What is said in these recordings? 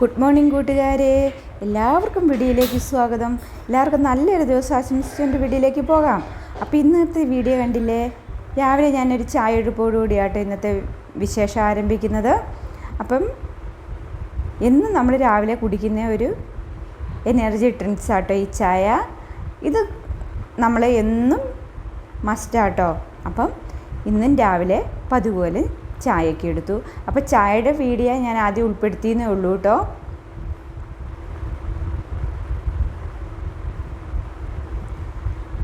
Good morning കൂട്ടുകാരെ. എല്ലാവർക്കും വീഡിയോയിലേക്ക് സ്വാഗതം. എല്ലാവർക്കും നല്ലൊരു ദിവസം ആശംസിച്ചുകൊണ്ട് വീഡിയോയിലേക്ക് പോകാം. അപ്പോൾ ഇന്നത്തെ വീഡിയോ കണ്ടില്ലേ? രാവിലെ ഞാനൊരു ചായ എടുപ്പോടുകൂടിയാട്ടോ ഇന്നത്തെ വിശേഷം ആരംഭിക്കുന്നത്. അപ്പം എന്നും നമ്മൾ രാവിലെ കുടിക്കുന്ന ഒരു എനർജി ഡ്രിങ്ക്സ് ആട്ടോ ഈ ചായ. ഇത് നമ്മൾ എന്നും മസ്റ്റാട്ടോ അപ്പം ഇന്നും രാവിലെ പതുപോലെ ചായയൊക്കെ എടുത്തു. അപ്പോൾ ചായയുടെ വീഡിയോ ഞാൻ ആദ്യം ഉൾപ്പെടുത്തിയെന്നേ ഉള്ളൂ കേട്ടോ.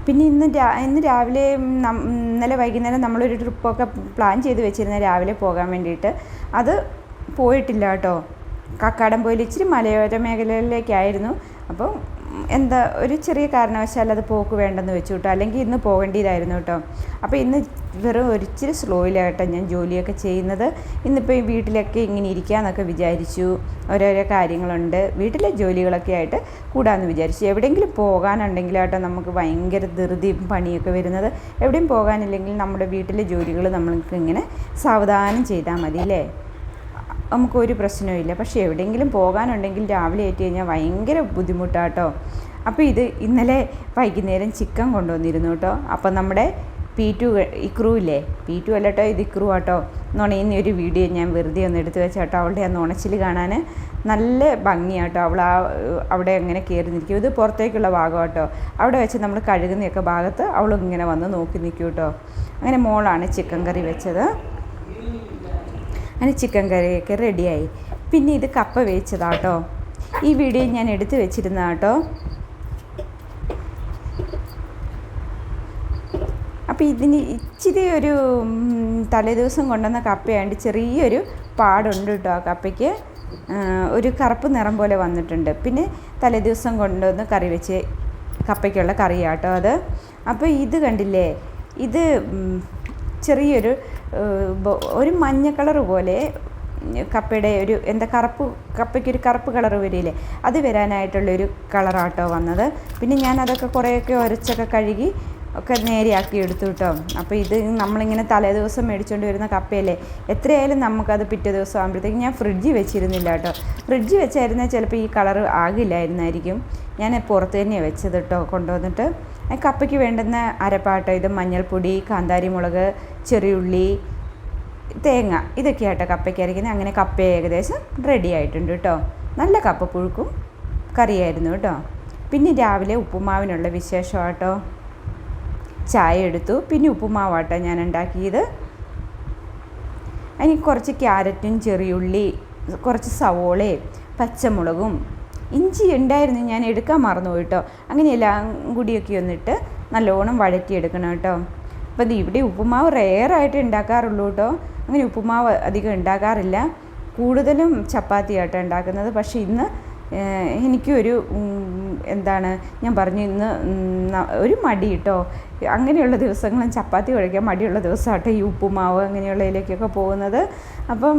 പിന്നെ ഇന്ന് രാ ഇന്ന് രാവിലെ ഇന്നലെ വൈകുന്നേരം നമ്മളൊരു ട്രിപ്പൊക്കെ പ്ലാൻ ചെയ്ത് വെച്ചിരുന്ന രാവിലെ പോകാൻ വേണ്ടിയിട്ട്. അത് പോയിട്ടില്ല കേട്ടോ. കക്കാടംപോയിൽ ഇച്ചിരി മലയോര മേഖലയിലേക്കായിരുന്നു. അപ്പോൾ എന്താ ഒരു ചെറിയ കാരണവശാൽ അത് പോക്ക് വേണ്ടെന്ന് വെച്ചു കേട്ടോ അല്ലെങ്കിൽ ഇന്ന് പോകേണ്ടിയതായിരുന്നു കേട്ടോ അപ്പോൾ ഇന്ന് വെറും ഒരിച്ചിരി സ്ലോയിലായിട്ടോ ഞാൻ ജോലിയൊക്കെ ചെയ്യുന്നത്. ഇന്നിപ്പോൾ ഈ വീട്ടിലൊക്കെ ഇങ്ങനെ ഇരിക്കാമെന്നൊക്കെ വിചാരിച്ചു. ഓരോരോ കാര്യങ്ങളുണ്ട്. വീട്ടിലെ ജോലികളൊക്കെ ആയിട്ട് കൂടാമെന്ന് വിചാരിച്ചു. എവിടെയെങ്കിലും പോകാനുണ്ടെങ്കിലാട്ടോ നമുക്ക് ഭയങ്കര ധൃതിയും പണിയൊക്കെ വരുന്നത്. എവിടെയും പോകാനില്ലെങ്കിൽ നമ്മുടെ വീട്ടിലെ ജോലികൾ നമ്മൾക്ക് ഇങ്ങനെ സാവധാനം ചെയ്താൽ മതി അല്ലേ? നമുക്കൊരു പ്രശ്നവുമില്ല. പക്ഷേ എവിടെയെങ്കിലും പോകാനുണ്ടെങ്കിൽ രാവിലെ ആയിട്ട് കഴിഞ്ഞാൽ ഭയങ്കര ബുദ്ധിമുട്ടാട്ടോ. അപ്പോൾ ഇത് ഇന്നലെ വൈകുന്നേരം ചിക്കൻ കൊണ്ടുവന്നിരുന്നു കേട്ടോ. അപ്പം നമ്മുടെ പി ടു ഇക്രു ഇല്ലേ? പി ടു അല്ലട്ടോ ഇത് ഇക്രു ആട്ടോ. നുണയുന്ന ഒരു വീഡിയോ ഞാൻ വെറുതെ ഒന്ന് എടുത്ത് വെച്ചാട്ടോ. അവളുടെ ആ നുണച്ചിൽ കാണാൻ നല്ല ഭംഗിയാട്ടോ. അവൾ ആ അവിടെ അങ്ങനെ കയറി നിൽക്കും ഇത് പുറത്തേക്കുള്ള ഭാഗം കേട്ടോ അവിടെ വെച്ച് നമ്മൾ കഴുകുന്നയൊക്കെ ഭാഗത്ത് അവൾ ഇങ്ങനെ വന്ന് നോക്കി നിൽക്കും കേട്ടോ. അങ്ങനെ മോളാണ് ചിക്കൻ കറി വെച്ചത്. അങ്ങനെ ചിക്കൻ കറിയൊക്കെ റെഡിയായി പിന്നെ ഇത് കപ്പ വേവിച്ചതാട്ടോ. ഈ വീഡിയോ ഞാൻ എടുത്തു വെച്ചിരുന്ന കേട്ടോ അപ്പോൾ ഇതിന് ഇച്ചിരി ഒരു തലേദിവസം കൊണ്ടുവന്ന കപ്പയാണ്ട് ചെറിയൊരു പാടുണ്ട് കേട്ടോ ആ കപ്പയ്ക്ക്. ഒരു കറുപ്പ് നിറം പോലെ വന്നിട്ടുണ്ട്. പിന്നെ തലേദിവസം കൊണ്ടുവന്ന് കറി വെച്ച് കപ്പയ്ക്കുള്ള കറിയാട്ടോ അത്. അപ്പോൾ ഇത് കണ്ടില്ലേ? ഇത് ചെറിയൊരു ഒരു മഞ്ഞ കളർ പോലെ കപ്പയുടെ ഒരു എന്താ കറുപ്പ് കപ്പയ്ക്ക് ഒരു കറുപ്പ് കളർ വരില്ലേ അത് വരാനായിട്ടുള്ളൊരു കളറാട്ടോ വന്നത്. പിന്നെ ഞാൻ അതൊക്കെ കുറേയൊക്കെ ഉരച്ചൊക്കെ കഴുകി ഒക്കെ നേരെയാക്കി എടുത്തു കേട്ടോ അപ്പോൾ ഇത് നമ്മളിങ്ങനെ തലേ ദിവസം മേടിച്ചുകൊണ്ട് വരുന്ന കപ്പയല്ലേ എത്രയായാലും നമുക്കത് പിറ്റേ ദിവസം ആകുമ്പോഴത്തേക്ക് ഞാൻ ഫ്രിഡ്ജിൽ വെച്ചിരുന്നില്ല കേട്ടോ ഫ്രിഡ്ജിൽ വെച്ചായിരുന്നാൽ ചിലപ്പോൾ ഈ കളർ ആകില്ലായിരുന്നായിരിക്കും. ഞാൻ പുറത്ത് തന്നെയാണ് വെച്ചത് കേട്ടോ കൊണ്ടുവന്നിട്ട്. കപ്പയ്ക്ക് വേണ്ടുന്ന അരപ്പാട്ടോ ഇത് മഞ്ഞൾപ്പൊടി കാന്താരി മുളക് ചെറിയുള്ളി തേങ്ങ ഇതൊക്കെയാട്ടോ കപ്പയ്ക്ക് അരയ്ക്കുന്നത് അങ്ങനെ കപ്പ ഏകദേശം റെഡി ആയിട്ടുണ്ട് കേട്ടോ നല്ല കപ്പ പുഴുക്കും കറിയായിരുന്നു കേട്ടോ പിന്നെ രാവിലെ ഉപ്പുമാവിനുള്ള വിശേഷമാട്ടോ. ചായ എടുത്തു. പിന്നെ ഉപ്പുമാവാട്ടോ ഞാൻ ഉണ്ടാക്കിയത്. അതിന് കുറച്ച് ക്യാരറ്റും ചെറിയുള്ളി കുറച്ച് സവോളയും പച്ചമുളകും ഇഞ്ചി ഉണ്ടായിരുന്നു. ഞാൻ എടുക്കാൻ മറന്നു പോയിട്ടോ അങ്ങനെ എല്ലാം കൂടിയൊക്കെ ഒന്നിട്ട് നല്ലോണം വഴറ്റിയെടുക്കണം കേട്ടോ അപ്പോൾ ഇവിടെ ഉപ്പുമാവ് റെയറായിട്ട് ഉണ്ടാക്കാറുള്ളൂ കേട്ടോ അങ്ങനെ ഉപ്പുമാവ് അധികം ഉണ്ടാക്കാറില്ല കൂടുതലും ചപ്പാത്തി ആട്ടോ ഉണ്ടാക്കുന്നത് പക്ഷേ ഇന്ന് എനിക്കൊരു എന്താണ് ഞാൻ പറഞ്ഞു ഇന്ന് ഒരു മടി കേട്ടോ അങ്ങനെയുള്ള ദിവസങ്ങളും ചപ്പാത്തി കഴിക്കാൻ മടിയുള്ള ദിവസമാട്ടോ ഈ ഉപ്പുമാവ് അങ്ങനെയുള്ളതിലേക്കൊക്കെ പോകുന്നത്. അപ്പം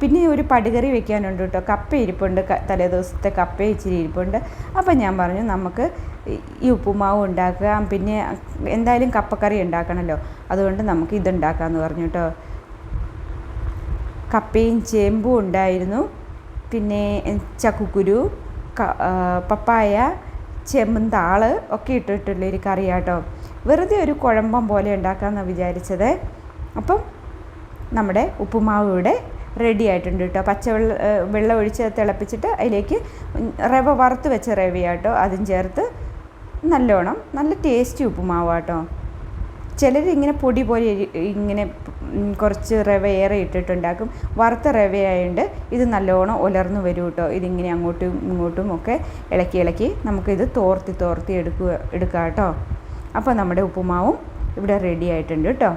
പിന്നെ ഒരു പടുകറി വെക്കാനുണ്ട് കേട്ടോ കപ്പ ഇരിപ്പുണ്ട്. തലേ ദിവസത്തെ കപ്പ ഇച്ചിരി ഇരിപ്പുണ്ട്. അപ്പം ഞാൻ പറഞ്ഞു നമുക്ക് ഈ- ഉപ്പുമാവ് ഉണ്ടാക്കാം പിന്നെ എന്തായാലും കപ്പക്കറി ഉണ്ടാക്കണമല്ലോ അതുകൊണ്ട് നമുക്ക് ഇതുണ്ടാക്കാമെന്ന് പറഞ്ഞു കേട്ടോ കപ്പയും ചേമ്പും ഉണ്ടായിരുന്നു. പിന്നെ ചക്കുക്കുരു പപ്പായ ചെമ്പന്താൾ ഒക്കെ കറി ആട്ടോ വെറുതെ ഒരു കുഴമ്പം പോലെ ഉണ്ടാക്കാമെന്നാണ് വിചാരിച്ചത്. അപ്പം നമ്മുടെ ഉപ്പുമാവ് ഇവിടെ റെഡി ആയിട്ടുണ്ട് കേട്ടോ പച്ചവെള്ള വെള്ളം ഒഴിച്ച് തിളപ്പിച്ചിട്ട് അതിലേക്ക് റവ വറുത്ത് വെച്ച റവയാട്ടോ അതും ചേർത്ത് നല്ലോണം നല്ല ടേസ്റ്റി ഉപ്പുമാവാട്ടോ. ചിലർ ഇങ്ങനെ പൊടി പോലെ ഇങ്ങനെ കുറച്ച് റവ ഏറെ ഇട്ടിട്ടുണ്ടാക്കും. വറുത്ത റവയായതുകൊണ്ട് ഇത് നല്ലോണം ഉലർന്നു വരും കേട്ടോ ഇതിങ്ങനെ അങ്ങോട്ടും ഇങ്ങോട്ടും ഒക്കെ ഇളക്കി ഇളക്കി നമുക്കിത് തോർത്തി തോർത്തി എടുക്കുക എടുക്കാം കേട്ടോ അപ്പോൾ നമ്മുടെ ഉപ്പുമാവും ഇവിടെ റെഡി ആയിട്ടുണ്ട് കേട്ടോ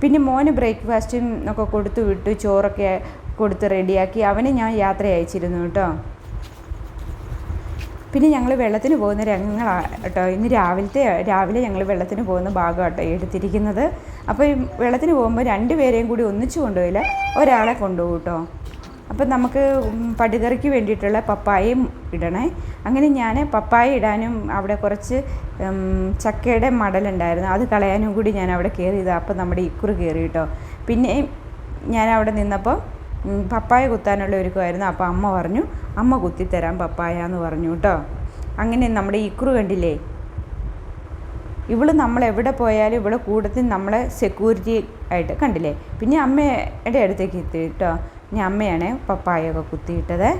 പിന്നെ മോന് ബ്രേക്ക്ഫാസ്റ്റും ഒക്കെ കൊടുത്തു വിട്ടു ചോറൊക്കെ കൊടുത്ത് റെഡിയാക്കി അവനെ ഞാൻ യാത്ര അയച്ചിരുന്നു കേട്ടോ പിന്നെ ഞങ്ങൾ വെള്ളത്തിന് പോകുന്ന രംഗങ്ങളാണ് കേട്ടോ ഇന്ന് രാവിലത്തെ രാവിലെ ഞങ്ങൾ വെള്ളത്തിന് പോകുന്ന ഭാഗം കേട്ടോ എടുത്തിരിക്കുന്നത്. അപ്പോൾ ഈ വെള്ളത്തിന് പോകുമ്പോൾ രണ്ട് പേരെയും കൂടി ഒന്നിച്ചു കൊണ്ടുപോയില്ല ഒരാളെ കൊണ്ടുപോകും കേട്ടോ അപ്പം നമുക്ക് പടുകറിക്ക് വേണ്ടിയിട്ടുള്ള പപ്പായയും ഇടണേ. അങ്ങനെ ഞാൻ പപ്പായ ഇടാനും അവിടെ കുറച്ച് ചക്കയുടെ മടലുണ്ടായിരുന്നു. അത് കളയാനും കൂടി ഞാൻ അവിടെ കയറിയതാണ് അപ്പം നമ്മുടെ ഇക്കുറി കയറി കേട്ടോ പിന്നെ ഞാൻ അവിടെ നിന്നപ്പോൾ പപ്പായ കുത്താനുള്ള ഒരുക്കമായിരുന്നു. അപ്പോൾ അമ്മ പറഞ്ഞു അമ്മ കുത്തിത്തരാം പപ്പായ എന്ന് പറഞ്ഞു കേട്ടോ. അങ്ങനെ നമ്മുടെ ഇക്രു കണ്ടില്ലേ? ഇവൾ നമ്മൾ എവിടെ പോയാലും ഇവിടെ കൂടത്തിൽ നമ്മളെ സെക്യൂരിറ്റി ആയിട്ട് കണ്ടില്ലേ? പിന്നെ അമ്മയുടെ അടുത്തേക്ക് എത്തി കേട്ടോ. ഇനി അമ്മയാണ് പപ്പായൊക്കെ കുത്തിയിട്ടത്.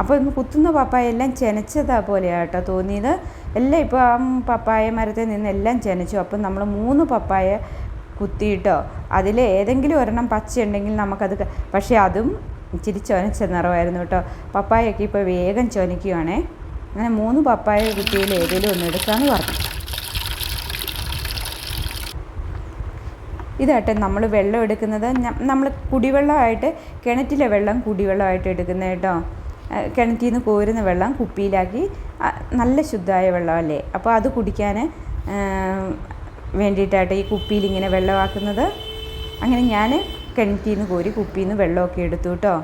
അപ്പോൾ ഇന്ന് കുത്തുന്ന പപ്പായ എല്ലാം ചെനച്ചതാ പോലെയാണ് കേട്ടോ തോന്നിയത്. എല്ലാം ഇപ്പോൾ ആ പപ്പായ മരത്തിൽ നിന്ന് എല്ലാം ചെനച്ചു. അപ്പം നമ്മൾ മൂന്ന് പപ്പായ കുത്തിയിട്ടോ? അതിൽ ഏതെങ്കിലും ഒരെണ്ണം പച്ച ഉണ്ടെങ്കിൽ നമുക്കത് പക്ഷേ അതും ഇച്ചിരി ചൊനച്ച നിറമായിരുന്നു കേട്ടോ. പപ്പായൊക്കെ ഇപ്പോൾ വേഗം ചൊനയ്ക്കുവാണേ. അങ്ങനെ മൂന്ന് പപ്പായ കുത്തിയിൽ ഏതെങ്കിലും ഒന്ന് എടുക്കാമെന്ന് പറഞ്ഞു. ഇതാട്ടെ നമ്മൾ വെള്ളം എടുക്കുന്നത് നമ്മൾ കുടിവെള്ളമായിട്ട് കിണറ്റിലെ വെള്ളം കുടിവെള്ളമായിട്ട് എടുക്കുന്നത് കേട്ടോ. കിണറ്റിൽ നിന്ന് കോരുന്ന വെള്ളം കുപ്പിയിലാക്കി നല്ല ശുദ്ധമായ വെള്ളമല്ലേ? അപ്പോൾ അത് കുടിക്കാൻ വേണ്ടിയിട്ടായിട്ട് ഈ കുപ്പിയിൽ ഇങ്ങനെ വെള്ളമാക്കുന്നത്. അങ്ങനെ ഞാൻ കിണറ്റിൽ നിന്ന് കോരി കുപ്പിയിൽ നിന്ന് വെള്ളമൊക്കെ എടുത്തു കേട്ടോ.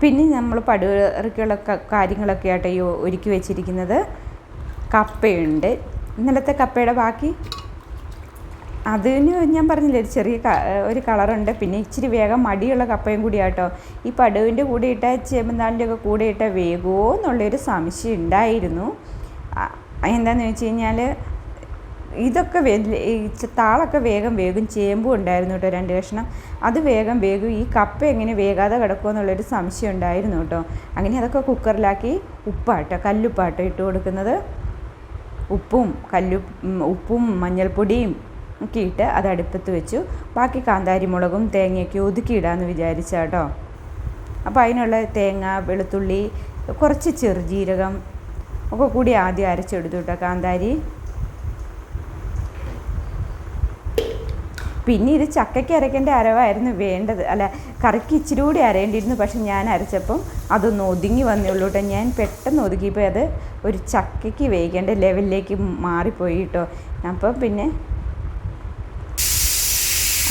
പിന്നെ നമ്മൾ പടുകറിക്കുള്ള കാര്യങ്ങളൊക്കെ ആട്ടെ ഈ ഒരുക്കി വെച്ചിരിക്കുന്നത് കപ്പയുണ്ട്. ഇന്നലത്തെ കപ്പയുടെ ബാക്കി. അതിന് ഞാൻ പറഞ്ഞില്ലേ ഒരു ചെറിയ ഒരു കളറുണ്ട്. പിന്നെ ഇച്ചിരി വേഗം മടിയുള്ള കപ്പയും കൂടിയാട്ടോ. ഈ പടുവിന്റെ കൂടെ ഇട്ട ചേമ്പന്താളിന്റെ ഒക്കെ കൂടെ ഇട്ട വേഗമോ എന്നുള്ളൊരു സംശയം ഉണ്ടായിരുന്നു. എന്താന്ന് വെച്ച് കഴിഞ്ഞാൽ ഇതൊക്കെ താളൊക്കെ വേഗം വേഗം ചേമ്പും ഉണ്ടായിരുന്നു കേട്ടോ രണ്ട് കഷ്ണം. അത് വേഗം വേഗം ഈ കപ്പ എങ്ങനെ വേഗാതെ കിടക്കുമോ എന്നുള്ളൊരു സംശയം ഉണ്ടായിരുന്നു കേട്ടോ. അങ്ങനെ അതൊക്കെ കുക്കറിലാക്കി ഉപ്പാട്ടോ കല്ലുപ്പാട്ടോ ഇട്ട് കൊടുക്കുന്നത്. ഉപ്പും കല്ലു ഉപ്പും മഞ്ഞൾപ്പൊടിയും ഒക്കെ ഇട്ട് അത് അടുപ്പത്ത് വെച്ചു. ബാക്കി കാന്താരി മുളകും തേങ്ങയൊക്കെ ഒതുക്കിയിടാമെന്ന് വിചാരിച്ചാട്ടോ അപ്പോൾ അതിനുള്ള തേങ്ങ വെളുത്തുള്ളി കുറച്ച് ചെറുജീരകം ഒക്കെ കൂടി ആദ്യം അരച്ചെടുത്തു കേട്ടോ കാന്താരി. പിന്നെ ഇത് ചക്കയ്ക്ക് അരയ്ക്കേണ്ട അരവായിരുന്നു വേണ്ടത്. അല്ല കറിക്ക് ഇച്ചിരി കൂടി അരയേണ്ടിയിരുന്നു. പക്ഷെ ഞാൻ അരച്ചപ്പം അതൊന്ന് ഒതുങ്ങി വന്നേ ഉള്ളൂ കേട്ടോ. ഞാൻ പെട്ടെന്ന് ഒതുക്കിയപ്പോൾ അത് ഒരു ചക്കയ്ക്ക് വേവിക്കേണ്ട ലെവലിലേക്ക് മാറിപ്പോയി കേട്ടോ. അപ്പം പിന്നെ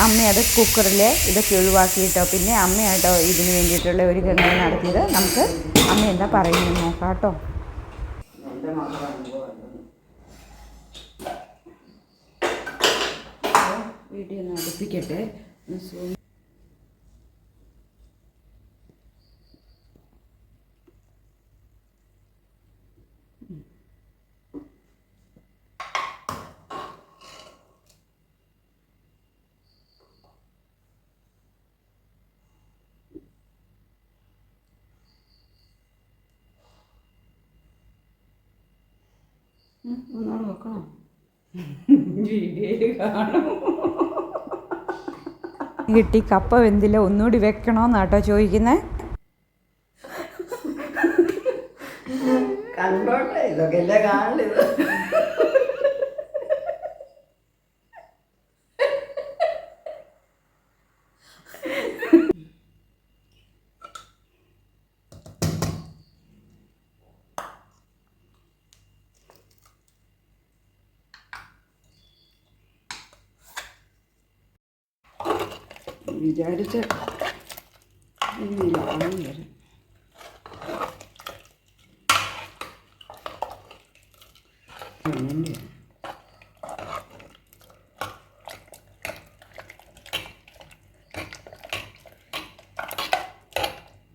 അമ്മ അത് കുക്കറിൽ ഇതൊക്കെ ഒഴിവാക്കിയിട്ടോ പിന്നെ അമ്മയാട്ടോ ഇതിന് വേണ്ടിയിട്ടുള്ള ഒരു ഗംഗ നടത്തിയത്. നമുക്ക് അമ്മ എന്താ പറയുന്നത് നോക്കാം കേട്ടോ. എന്റെ ഒന്ന് അടുപ്പിക്കട്ടെ. വീട്ടിൽ ഒന്ന് അടുപ്പിക്കട്ടെ ഒന്നുകൂടെ വെക്കണോ കിട്ടി. കപ്പ വെന്തില്ല. ഒന്നുകൂടി വെക്കണോന്നാട്ടോ ചോദിക്കുന്നത് കണ്ടോട്ടെ. ഇതൊക്കെ അല്ലേ വിചാരിച്ച രീതിയിലാണ് വരും. അങ്ങനെ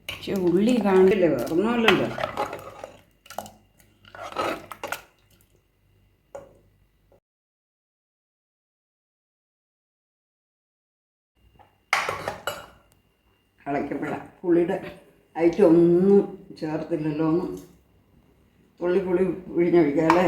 പക്ഷെ ഉള്ളി കാണില്ലേ വേറൊന്നുമല്ലല്ലോ. പുളിയുടെ ഐറ്റം ഒന്നും ചേർത്തില്ലല്ലോ ഒന്നും പുള്ളി പുളി പിഴിഞ്ഞൊഴിക്കാം അല്ലേ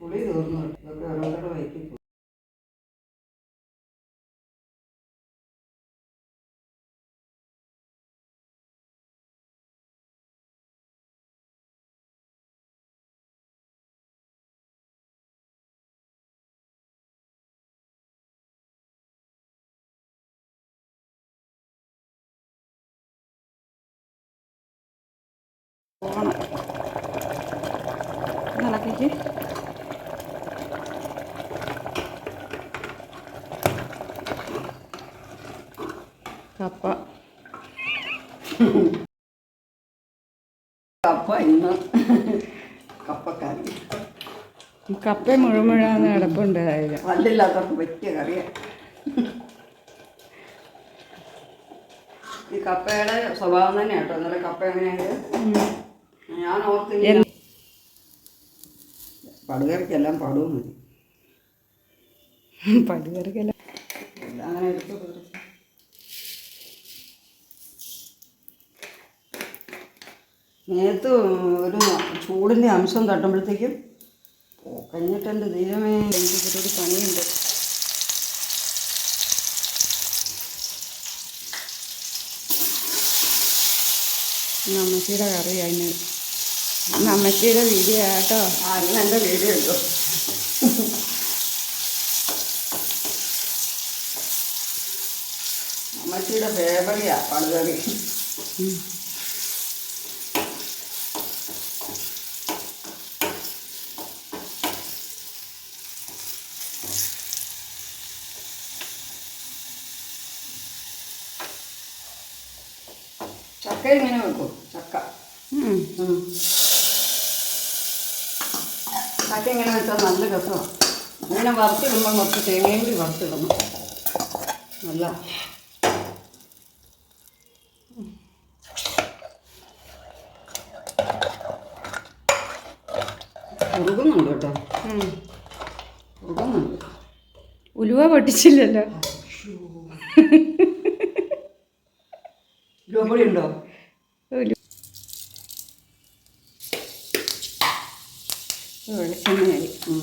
പുളി തീർന്നു ഇതൊക്കെ ഓരോരുത്തരുടെ വയ്ക്കും പോകണം ഇളക്കിക്ക്. കപ്പ. കപ്പ ഇന്ന് കപ്പക്കറി. കപ്പ മുഴുമുഴാന്ന് കിടപ്പുണ്ട് അതിൽ പല്ലില്ലാത്തവർക്ക് പറ്റിയ കറിയാണ് ഈ കപ്പയുടെ സ്വഭാവം തന്നെയാട്ടോ. എന്നാലും കപ്പ എങ്ങനെയാണ് ഞാൻ ഓർത്തില്ല പടുകറിക്കെല്ലാം പടവും മതി പടുകറിക്കെല്ലാം അങ്ങനെ എടുത്ത്. നേരത്ത് ഒരു ചൂടിന്റെ അംശം തട്ടുമ്പോഴത്തേക്കും കഴിഞ്ഞിട്ട് എന്റെ ദൈവമേ എനിക്ക് ഒരു പണിയുണ്ട്. അമ്മച്ചിയുടെ കറി അതിന് അമ്മച്ചിയുടെ വീഡിയോ കേട്ടോ എന്റെ വീഡിയോ ഉണ്ടോ? അമ്മച്ചിയുടെ ഫേവറിയാ പടുകറി ചക്ക ഇങ്ങനെ വെക്കും? ചക്ക. എങ്ങനെ ചക്ക വെച്ചാൽ നല്ല രസമാണ് അങ്ങനെ വറുത്തിടുമ്പോൾ കുറച്ച് തേങ്ങയും കൂടി വറുത്തിടണം. നല്ല. ഉറുകുന്നുണ്ട് കേട്ടോ. ഉറുകുന്നുണ്ട്. ഉലുവ പൊട്ടിച്ചില്ലല്ലോ. ഉണ്ടോ വെളിച്ചെണ്ണയായി ഉം.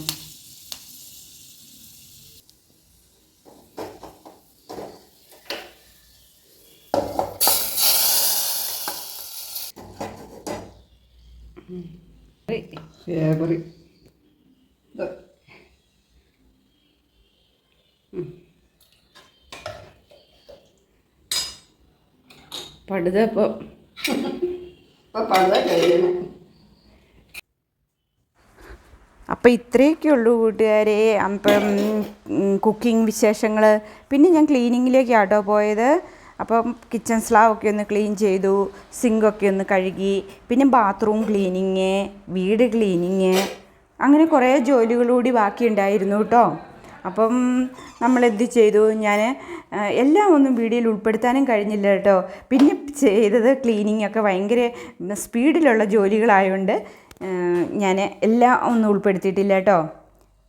ഫേവറി ഇത്. പടുതപ്പോൾ ഇപ്പം പടുത കഴിയണം. അപ്പോൾ ഇത്രയൊക്കെ ഉള്ളൂ കൂട്ടുകാരെ. അപ്പം കുക്കിംഗ് വിശേഷങ്ങൾ പിന്നെ ഞാൻ ക്ലീനിങ്ങിലേക്ക് ആട്ടോ പോയത്. അപ്പം കിച്ചൺ സ്ലാവൊക്കെ ഒന്ന് ക്ലീൻ ചെയ്തു സിങ്കൊക്കെ ഒന്ന് കഴുകി പിന്നെ ബാത്റൂം ക്ലീനിങ് വീട് ക്ലീനിങ് അങ്ങനെ കുറേ ജോലികളൂടി ബാക്കിയുണ്ടായിരുന്നു കേട്ടോ അപ്പം നമ്മൾ എന്ത് ചെയ്തു? ഞാൻ എല്ലാം ഒന്നും വീഡിയോയിൽ ഉൾപ്പെടുത്താനും കഴിഞ്ഞില്ല കേട്ടോ പിന്നെ ചെയ്തത് ക്ലീനിങ് ഒക്കെ ഭയങ്കര സ്പീഡിലുള്ള ജോലികളായതുകൊണ്ട് ഞാൻ എല്ലാം ഒന്നും ഉൾപ്പെടുത്തിയിട്ടില്ല കേട്ടോ.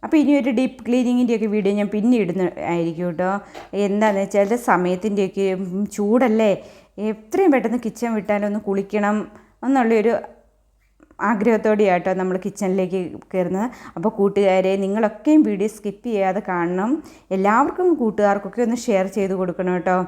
അപ്പോൾ ഇനി ഒരു ഡീപ്പ് ക്ലീനിങ്ങിന്റെയൊക്കെ വീഡിയോ ഞാൻ പിന്നെ ഇടുന്ന ആയിരിക്കും കേട്ടോ. എന്താണെന്ന് വെച്ചാൽ സമയത്തിന്റെയൊക്കെ ചൂടല്ലേ? എത്രയും പെട്ടെന്ന് കിച്ചൺ വിട്ടാലൊന്ന് കുളിക്കണം. എന്നുള്ളൊരു ആഗ്രഹത്തോടെയാണ് കേട്ടോ നമ്മൾ കിച്ചണിലേക്ക് കയറുന്നത്. അപ്പോൾ കൂട്ടുകാരെ നിങ്ങളൊക്കെയും വീഡിയോ സ്കിപ്പ് ചെയ്യാതെ കാണണം. എല്ലാവർക്കും കൂട്ടുകാർക്കൊക്കെ ഒന്ന് ഷെയർ ചെയ്ത് കൊടുക്കണം കേട്ടോ.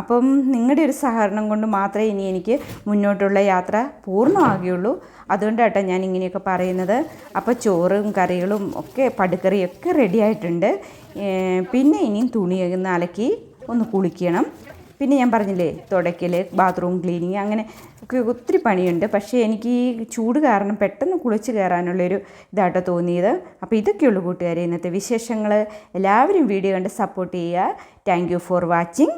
അപ്പം നിങ്ങളുടെ ഒരു സഹകരണം കൊണ്ട് മാത്രമേ ഇനി എനിക്ക് മുന്നോട്ടുള്ള യാത്ര പൂർണമാകുകയുള്ളൂ. അതുകൊണ്ടാട്ടോ ഞാൻ ഇങ്ങനെയൊക്കെ പറയുന്നത്. അപ്പോൾ ചോറും കറികളും ഒക്കെ പടുക്കറിയൊക്കെ റെഡിയായിട്ടുണ്ട് പിന്നെ ഇനിയും തുണിയൊന്ന് അലക്കി ഒന്ന് കുളിക്കണം. പിന്നെ ഞാൻ പറഞ്ഞില്ലേ തുടയ്ക്കൽ ബാത്റൂം ക്ലീനിങ് അങ്ങനെ ഒക്കെ ഒത്തിരി പണിയുണ്ട്. പക്ഷേ എനിക്ക് ഈ ചൂട് കാരണം പെട്ടെന്ന് കുളിച്ച് കയറാനുള്ളൊരു ഇതാട്ടോ തോന്നിയത്. അപ്പോൾ ഇതൊക്കെയുള്ളൂ കൂട്ടുകാരെ ഇന്നത്തെ വിശേഷങ്ങൾ എല്ലാവരും വീഡിയോ കണ്ട് സപ്പോർട്ട് ചെയ്യുക. Thank you for watching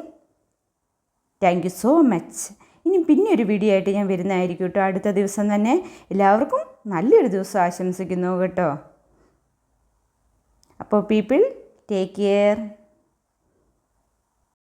thank you so much ഇനി പിന്നെ ഒരു വീഡിയോ ആയിട്ട് ഞാൻ വരുന്നതായിരിക്കും കേട്ടോ. അടുത്ത ദിവസം തന്നെ എല്ലാവർക്കും നല്ലൊരു ദിവസം ആശംസിക്കുന്നു കേട്ടോ. അപ്പോൾ പീപ്പിൾ ടേക്ക് കെയർ